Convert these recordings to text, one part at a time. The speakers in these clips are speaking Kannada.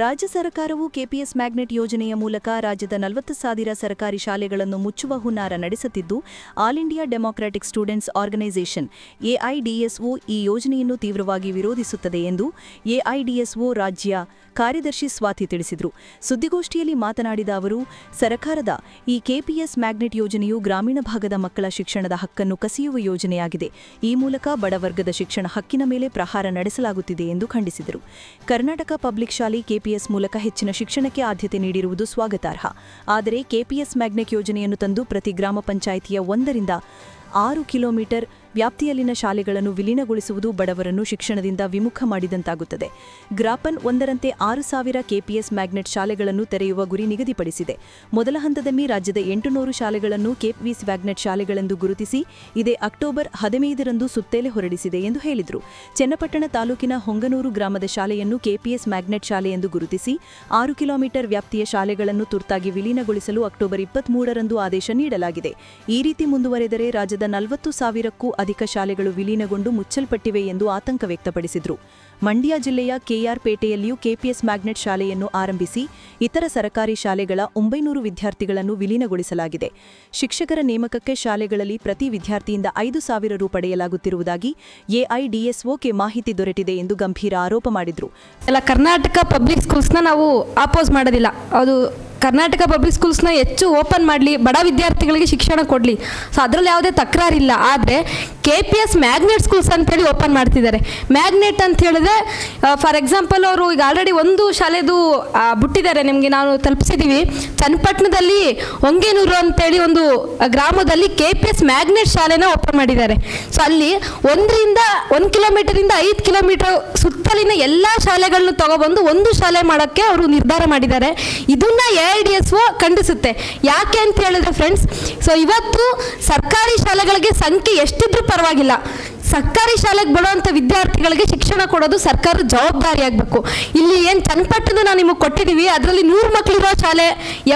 ರಾಜ್ಯ ಸರ್ಕಾರವು ಕೆಪಿಎಸ್ ಮ್ಯಾಗ್ನೆಟ್ ಯೋಜನೆಯ ಮೂಲಕ ರಾಜ್ಯದ ನಲವತ್ತು ಸಾವಿರ ಸರ್ಕಾರಿ ಶಾಲೆಗಳನ್ನು ಮುಚ್ಚುವ ಹುನ್ನಾರ ನಡೆಸುತ್ತಿದ್ದು, all India democratic students organisation AIDSO ಈ ಯೋಜನೆಯನ್ನು ತೀವ್ರವಾಗಿ ವಿರೋಧಿಸುತ್ತದೆ ಎಂದು ಎಐಡಿಎಸ್ಒ ರಾಜ್ಯ ಕಾರ್ಯದರ್ಶಿ ಸ್ವಾತಿ ತಿಳಿಸಿದರು. ಸುದ್ದಿಗೋಷ್ಠಿಯಲ್ಲಿ ಮಾತನಾಡಿದ ಅವರು, ಸರ್ಕಾರದ ಈ ಕೆಪಿಎಸ್ ಮ್ಯಾಗ್ನೆಟ್ ಯೋಜನೆಯು ಗ್ರಾಮೀಣ ಭಾಗದ ಮಕ್ಕಳ ಶಿಕ್ಷಣದ ಹಕ್ಕನ್ನು ಕಸಿಯುವ ಯೋಜನೆಯಾಗಿದೆ. ಈ ಮೂಲಕ ಬಡವರ್ಗದ ಶಿಕ್ಷಣ ಹಕ್ಕಿನ ಮೇಲೆ ಪ್ರಹಾರ ನಡೆಸಲಾಗುತ್ತಿದೆ ಎಂದು ಖಂಡಿಸಿದರು. ಕರ್ನಾಟಕ ಪಬ್ಲಿಕ್ ಶಾಲೆ ಕೆಪಿಎಸ್ ಮೂಲಕ ಹೆಚ್ಚಿನ ಶಿಕ್ಷಣಕ್ಕೆ ಆದ್ಯತೆ ನೀಡಿರುವುದು ಸ್ವಾಗತಾರ್ಹ. ಆದರೆ ಕೆಪಿಎಸ್ ಮ್ಯಾಗ್ನೆಟ್ ಯೋಜನೆಯನ್ನು ತಂದು ಪ್ರತಿ ಗ್ರಾಮ ಪಂಚಾಯಿತಿಯ ಒಂದರಿಂದ ಆರು ಕಿಲೋಮೀಟರ್ ವ್ಯಾಪ್ತಿಯಲ್ಲಿನ ಶಾಲೆಗಳನ್ನು ವಿಲೀನಗೊಳಿಸುವುದು ಬಡವರನ್ನು ಶಿಕ್ಷಣದಿಂದ ವಿಮುಖ ಮಾಡಿದಂತಾಗುತ್ತದೆ. ಗ್ರಾಪನ್ ಒಂದರಂತೆ ಆರು ಸಾವಿರ ಕೆಪಿಎಸ್ ಮ್ಯಾಗ್ನೆಟ್ ಶಾಲೆಗಳನ್ನು ತೆರೆಯುವ ಗುರಿ ನಿಗದಿಪಡಿಸಿದೆ. ಮೊದಲ ಹಂತದಲ್ಲಿ ರಾಜ್ಯದ ಎಂಟುನೂರು ಶಾಲೆಗಳನ್ನು ಕೆಪಿಎಸ್ ಮ್ಯಾಗ್ನೆಟ್ ಶಾಲೆಗಳೆಂದು ಗುರುತಿಸಿ, ಇದೇ ಅಕ್ಟೋಬರ್ ಹದಿನೈದರಂದು ಸುತ್ತೇಲೆ ಹೊರಡಿಸಿದೆ ಎಂದು ಹೇಳಿದರು. ಚನ್ನಪಟ್ಟಣ ತಾಲೂಕಿನ ಹೊಂಗನೂರು ಗ್ರಾಮದ ಶಾಲೆಯನ್ನು ಕೆಪಿಎಸ್ ಮ್ಯಾಗ್ನೆಟ್ ಶಾಲೆ ಎಂದು ಗುರುತಿಸಿ, ಆರು ಕಿಲೋಮೀಟರ್ ವ್ಯಾಪ್ತಿಯ ಶಾಲೆಗಳನ್ನು ತುರ್ತಾಗಿ ವಿಲೀನಗೊಳಿಸಲು ಅಕ್ಟೋಬರ್ ಇಪ್ಪತ್ಮೂರರಂದು ಆದೇಶ ನೀಡಲಾಗಿದೆ. ಈ ರೀತಿ ಮುಂದುವರೆದರೆ ರಾಜ್ಯದ ನಲವತ್ತು ಸಾವಿರಕ್ಕೂ ಅಧಿಕ ಶಾಲೆಗಳು ವಿಲೀನಗೊಂಡು ಮುಚ್ಚಲ್ಪಟ್ಟಿವೆ ಎಂದು ಆತಂಕ ವ್ಯಕ್ತಪಡಿಸಿದರು. ಮಂಡ್ಯ ಜಿಲ್ಲೆಯ ಕೆಆರ್ ಪೇಟೆಯಲ್ಲಿಯೂ ಕೆಪಿಎಸ್ ಮ್ಯಾಗ್ನೆಟ್ ಶಾಲೆಯನ್ನು ಆರಂಭಿಸಿ ಇತರ ಸರ್ಕಾರಿ ಶಾಲೆಗಳ ಒಂಬೈನೂರು ವಿದ್ಯಾರ್ಥಿಗಳನ್ನು ವಿಲೀನಗೊಳಿಸಲಾಗಿದೆ. ಶಿಕ್ಷಕರ ನೇಮಕಕ್ಕೆ ಶಾಲೆಗಳಲ್ಲಿ ಪ್ರತಿ ವಿದ್ಯಾರ್ಥಿಯಿಂದ ಐದು ಸಾವಿರ ರು ಪಡೆಯಲಾಗುತ್ತಿರುವುದಾಗಿ ಎಐಡಿಎಸ್ಒಕೆ ಮಾಹಿತಿ ದೊರೆತಿದೆ ಎಂದು ಗಂಭೀರ ಆರೋಪ ಮಾಡಿದರು. ಕರ್ನಾಟಕ ಪಬ್ಲಿಕ್ ಸ್ಕೂಲ್ಸ್ನ ನಾವು ಅಪೋಸ್ ಮಾಡೋದಿಲ್ಲ. ಅದು ಕರ್ನಾಟಕ ಪಬ್ಲಿಕ್ ಸ್ಕೂಲ್ಸ್ನ ಹೆಚ್ಚು ಓಪನ್ ಮಾಡಲಿ, ಬಡ ವಿದ್ಯಾರ್ಥಿಗಳಿಗೆ ಶಿಕ್ಷಣ ಕೊಡಲಿ. ಸೊ ಅದರಲ್ಲಿ ಯಾವುದೇ ತಕರಾರಿಲ್ಲ. ಆದರೆ K P S magnet schools ಅಂತೇಳಿ ಓಪನ್ ಮಾಡ್ತಿದ್ದಾರೆ. ಮ್ಯಾಗ್ನೆಟ್ ಅಂತ ಹೇಳಿದ್ರೆ ಫಾರ್ ಎಕ್ಸಾಂಪಲ್ ಅವರು ಈಗ ಆಲ್ರೆಡಿ ಒಂದು ಶಾಲೆದು ಬಿಟ್ಟಿದ್ದಾರೆ. ನಿಮಗೆ ನಾವು ತಲುಪಿಸಿದ್ದೀವಿ ಚನ್ನಪಟ್ಟಣದಲ್ಲಿ ಹೊಂಗೇನೂರು ಅಂತೇಳಿ ಒಂದು ಗ್ರಾಮದಲ್ಲಿ ಕೆ ಪಿ ಎಸ್ ಮ್ಯಾಗ್ನೆಟ್ ಶಾಲೆನ ಓಪನ್ ಮಾಡಿದ್ದಾರೆ. ಸೊ ಅಲ್ಲಿ ಒಂದರಿಂದ, ಒಂದು ಕಿಲೋಮೀಟರಿಂದ ಐದು ಕಿಲೋಮೀಟರ್ ಸುತ್ತಲಿನ ಎಲ್ಲ ಶಾಲೆಗಳನ್ನ ತಗೊಬಂದು ಒಂದು ಶಾಲೆ ಮಾಡೋಕ್ಕೆ ಅವರು ನಿರ್ಧಾರ ಮಾಡಿದ್ದಾರೆ. ಇದನ್ನ ಎ ಐ ಡಿ ಎಸ್ ಖಂಡಿಸುತ್ತೆ. ಯಾಕೆ ಅಂತ ಹೇಳಿದ್ರೆ ಫ್ರೆಂಡ್ಸ್ ಸೊ ಇವತ್ತು ಸರ್ಕಾರಿ ಶಾಲೆಗಳಿಗೆ ಸಂಖ್ಯೆ ಎಷ್ಟಿದ್ರೂ ಪರವಾಗಿಲ್ಲ. ಸರ್ಕಾರಿ ಶಾಲೆಗೆ ಬರುವಂಥ ವಿದ್ಯಾರ್ಥಿಗಳಿಗೆ ಶಿಕ್ಷಣ ಕೊಡೋದು ಸರ್ಕಾರದ ಜವಾಬ್ದಾರಿ ಆಗಬೇಕು ಇಲ್ಲಿ ಏನು ಚನ್ನಪಟ್ಟಣ ನಾವು ನಿಮಗೆ ಕೊಟ್ಟಿದ್ದೀವಿ. ಅದರಲ್ಲಿ ನೂರು ಮಕ್ಕಳಿರೋ ಶಾಲೆ,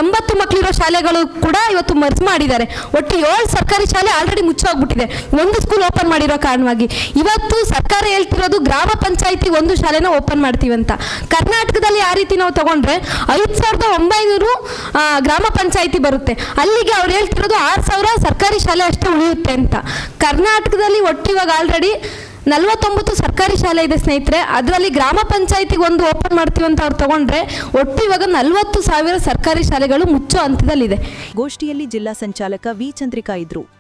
ಎಂಬತ್ತು ಮಕ್ಕಳಿರೋ ಶಾಲೆಗಳು ಕೂಡ ಇವತ್ತು ಮರ್ಜ್ ಮಾಡಿದ್ದಾರೆ. ಒಟ್ಟು ಏಳು ಸರ್ಕಾರಿ ಶಾಲೆ ಆಲ್ರೆಡಿ ಮುಚ್ಚೋಗ್ಬಿಟ್ಟಿದೆ. ಒಂದು ಸ್ಕೂಲ್ ಓಪನ್ ಮಾಡಿರೋ ಕಾರಣವಾಗಿ. ಇವತ್ತು ಸರ್ಕಾರ ಹೇಳ್ತಿರೋದು ಗ್ರಾಮ ಪಂಚಾಯಿತಿ ಒಂದು ಶಾಲೆನ ಓಪನ್ ಮಾಡ್ತೀವಿ ಅಂತ ಕರ್ನಾಟಕದಲ್ಲಿ ಆ ರೀತಿ ನಾವು ತಗೊಂಡ್ರೆ ಐದು ಸಾವಿರದ ಒಂಬೈನೂರು ಗ್ರಾಮ ಪಂಚಾಯಿತಿ ಬರುತ್ತೆ. ಅಲ್ಲಿಗೆ ಅವ್ರು ಹೇಳ್ತಿರೋದು ಆರು ಸಾವಿರ ಸರ್ಕಾರಿ ಶಾಲೆ ಅಷ್ಟೇ ಉಳಿಯುತ್ತೆ ಅಂತ. ಕರ್ನಾಟಕದಲ್ಲಿ ಒಟ್ಟು ಇವಾಗ ಆಲ್ರೆಡಿ ನಲವತ್ತೊಂಬತ್ತು ಸರ್ಕಾರಿ ಶಾಲೆ ಇದೆ ಸ್ನೇಹಿತರೆ, ಅದರಲ್ಲಿ ಗ್ರಾಮ ಪಂಚಾಯತಿಗೆ ಒಂದು ಓಪನ್ ಮಾಡ್ತೀವಿ ಅಂತ ಅವ್ರು ತಗೊಂಡ್ರೆ, ಒಟ್ಟು ಇವಾಗ ನಲ್ವತ್ತು ಸಾವಿರ ಸರ್ಕಾರಿ ಶಾಲೆಗಳು ಮುಚ್ಚೋ ಹಂತದಲ್ಲಿದೆ. ಗೋಷ್ಠಿಯಲ್ಲಿ ಜಿಲ್ಲಾ ಸಂಚಾಲಕ ವಿ ಚಂದ್ರಿಕಾ ಇದ್ರು.